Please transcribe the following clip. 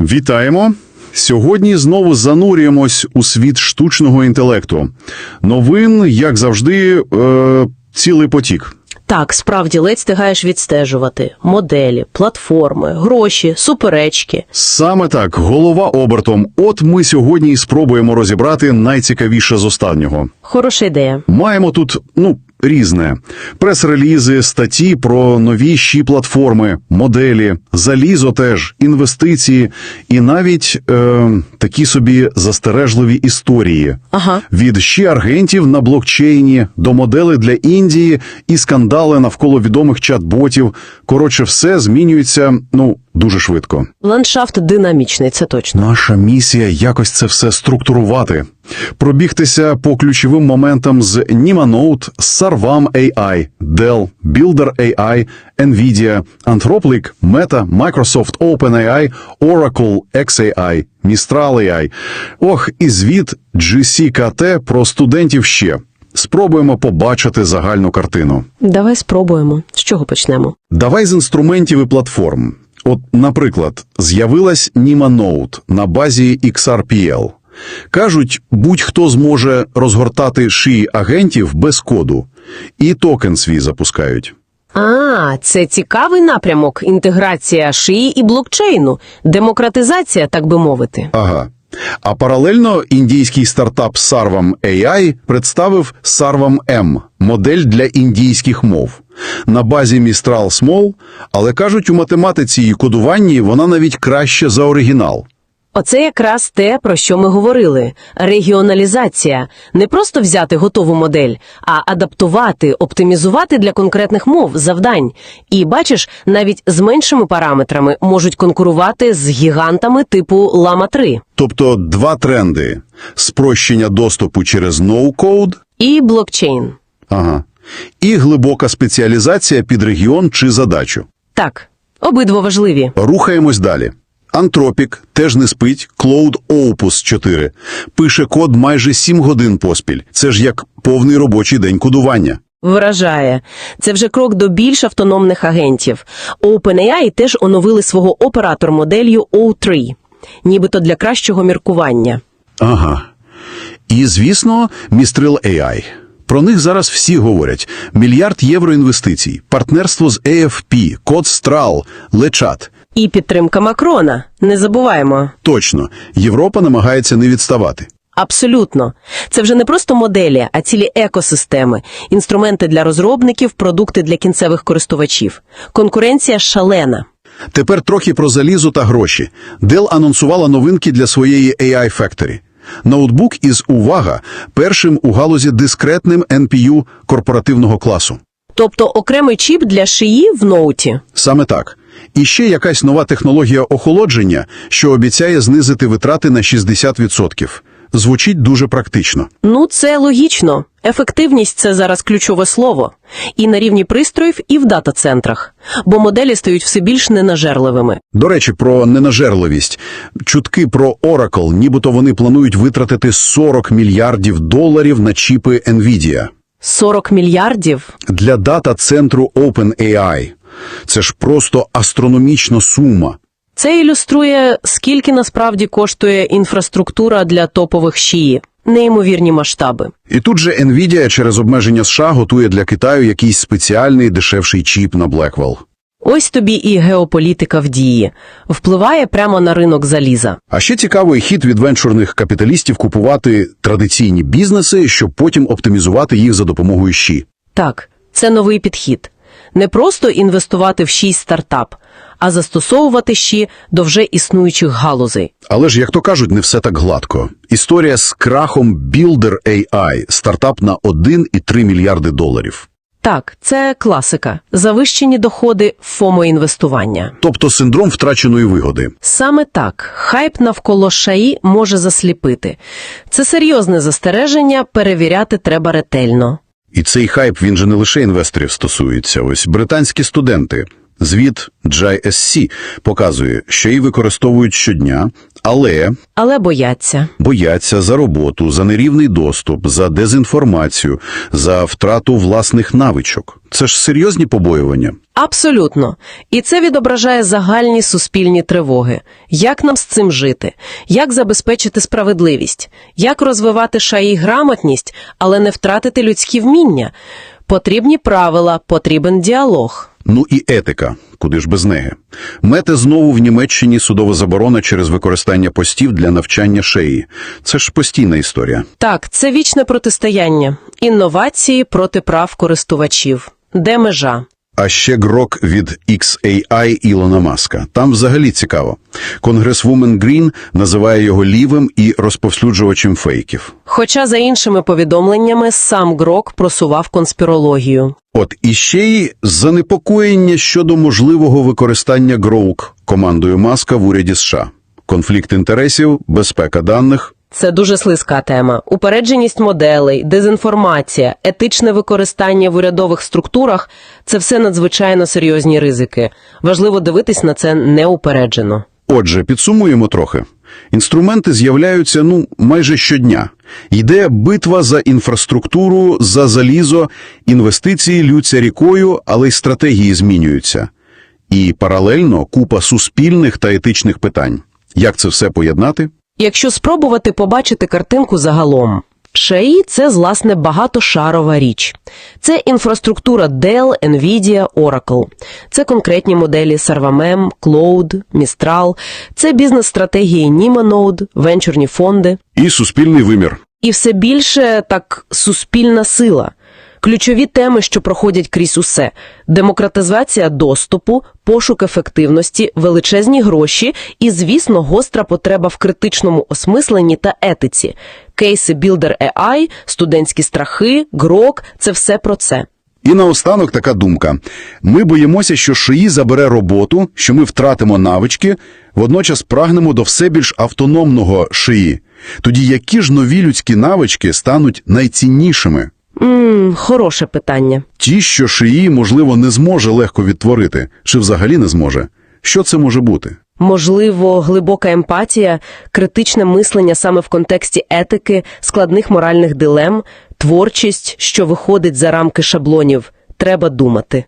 Вітаємо! Сьогодні знову занурюємось у світ штучного інтелекту. Новин, як завжди, е, цілий потік. Так, справді ледь встигаєш відстежувати моделі, платформи, гроші, суперечки. Саме так, голова обертом. От ми сьогодні і спробуємо розібрати найцікавіше з останнього. Хороша ідея. Маємо тут, ну, різне. Прес-релізи, статті про нові щі платформи, моделі, залізо теж, інвестиції і навіть е, такі собі застережливі історії. Ага. Від ще аргентів на блокчейні до модели для Індії і скандали навколо відомих чат-ботів. Коротше, все змінюється, ну, дуже швидко. Ландшафт динамічний, це точно. Наша місія якось це все структурувати. Пробігтися по ключовим моментам з Nima Note, Sarvam AI, Dell, Builder AI, Nvidia, Anthropic, Meta, Microsoft OpenAI, Oracle XAI, Mistral AI. Ох, і звіт GCKT про студентів ще. Спробуємо побачити загальну картину. Давай спробуємо. З чого почнемо? Давай з інструментів і платформ. От, наприклад, з'явилась Nima Note на базі XRPL. Кажуть, будь-хто зможе розгортати шиї агентів без коду. І токен свій запускають. А, це цікавий напрямок інтеграція шиї і блокчейну, демократизація, так би мовити. Ага. А паралельно індійський стартап Sarvam AI представив Sarvam M – модель для індійських мов. На базі Mistral Small, але кажуть, у математиці і кодуванні вона навіть краще за оригінал. Оце якраз те, про що ми говорили: регіоналізація. Не просто взяти готову модель, а адаптувати, оптимізувати для конкретних мов, завдань. І бачиш, навіть з меншими параметрами можуть конкурувати з гігантами типу Lama 3 Тобто два тренди – спрощення доступу через ноу-код і блокчейн. ага, і глибока спеціалізація під регіон чи задачу. Так, обидва важливі. Рухаємось далі. Антропік теж не спить, Cloud Opus 4. Пише код майже 7 годин поспіль. Це ж як повний робочий день кодування. Вражає. Це вже крок до більш автономних агентів. OpenAI теж оновили свого оператор-моделлю O3, нібито для кращого міркування. Ага. І, звісно, Містрил AI. Про них зараз всі говорять. Мільярд євро інвестицій, партнерство з AFP, Код Страл, Лечат. І підтримка Макрона. Не забуваємо. Точно, Європа намагається не відставати. Абсолютно. Це вже не просто моделі, а цілі екосистеми, інструменти для розробників, продукти для кінцевих користувачів. Конкуренція шалена. Тепер трохи про залізо та гроші. Dell анонсувала новинки для своєї AI Factory. Ноутбук із увага першим у галузі дискретним NPU корпоративного класу. Тобто окремий чіп для шиї в ноуті. Саме так. І ще якась нова технологія охолодження, що обіцяє знизити витрати на 60%. Звучить дуже практично. Ну, це логічно. Ефективність це зараз ключове слово. І на рівні пристроїв, і в дата-центрах. Бо моделі стають все більш ненажерливими. До речі, про ненажерливість. Чутки про Oracle, нібито вони планують витратити 40 мільярдів доларів на чіпи NVIDIA. 40 мільярдів. Для дата-центру OpenAI. Це ж просто астрономічна сума. Це ілюструє, скільки насправді коштує інфраструктура для топових шиї. Неймовірні масштаби. І тут же NVIDIA через обмеження США готує для Китаю якийсь спеціальний дешевший чіп на Blackwell. Ось тобі і геополітика в дії. Впливає прямо на ринок заліза. А ще цікавий хід від венчурних капіталістів купувати традиційні бізнеси, щоб потім оптимізувати їх за допомогою щі. Так, це новий підхід. Не просто інвестувати в шість стартап, а застосовувати щі до вже існуючих галузей. Але ж, як то кажуть, не все так гладко. Історія з крахом Builder AI, стартап на 1,3 мільярди доларів. Так, це класика. Завищені доходи ФОМО-інвестування. Тобто синдром втраченої вигоди. Саме так, хайп навколо шаї може засліпити. Це серйозне застереження, перевіряти треба ретельно. І цей хайп, він же не лише інвесторів стосується. Ось британські студенти Звіт GISC показує, що її використовують щодня, але Але бояться. бояться за роботу, за нерівний доступ, за дезінформацію, за втрату власних навичок. Це ж серйозні побоювання. Абсолютно. І це відображає загальні суспільні тривоги. Як нам з цим жити? Як забезпечити справедливість? Як розвивати шаї грамотність, але не втратити людські вміння? Потрібні правила, потрібен діалог. Ну і етика, куди ж без неги. Мете знову в Німеччині судова заборона через використання постів для навчання шеї. Це ж постійна історія. Так, це вічне протистояння. Інновації проти прав користувачів. Де межа? А ще грок від XAI Ілона Маска. Там взагалі цікаво. Конгресвумен Грін називає його лівим і розповсюджувачем фейків. Хоча, за іншими повідомленнями, сам Грок просував конспірологію. От і ще й занепокоєння щодо можливого використання Гроук командою Маска в уряді США. Конфлікт інтересів, безпека даних. Це дуже слизька тема. Упередженість моделей, дезінформація, етичне використання в урядових структурах це все надзвичайно серйозні ризики. Важливо дивитись на це неупереджено. Отже, підсумуємо трохи. Інструменти з'являються, ну, майже щодня. Йде битва за інфраструктуру, за залізо, інвестиції лються рікою, але й стратегії змінюються. І паралельно купа суспільних та етичних питань. Як це все поєднати? Якщо спробувати побачити картинку загалом, ШАІ – це, власне, багатошарова річ. Це інфраструктура Dell, NVIDIA, Oracle. Це конкретні моделі ServaMem, Cloud, Mistral. Це бізнес-стратегії Nimanode, венчурні фонди. І суспільний вимір. І все більше так суспільна сила. Ключові теми, що проходять крізь усе: демократизація доступу, пошук ефективності, величезні гроші і, звісно, гостра потреба в критичному осмисленні та етиці. Кейси Builder AI, студентські страхи, ГРОК – це все про це. І наостанок така думка. Ми боїмося, що шиї забере роботу, що ми втратимо навички, водночас прагнемо до все більш автономного шиї. Тоді які ж нові людські навички стануть найціннішими? Ммм, хороше питання. Ті, що шиї, можливо, не зможе легко відтворити, чи взагалі не зможе. Що це може бути? Можливо, глибока емпатія, критичне мислення саме в контексті етики, складних моральних дилем, творчість, що виходить за рамки шаблонів. Треба думати.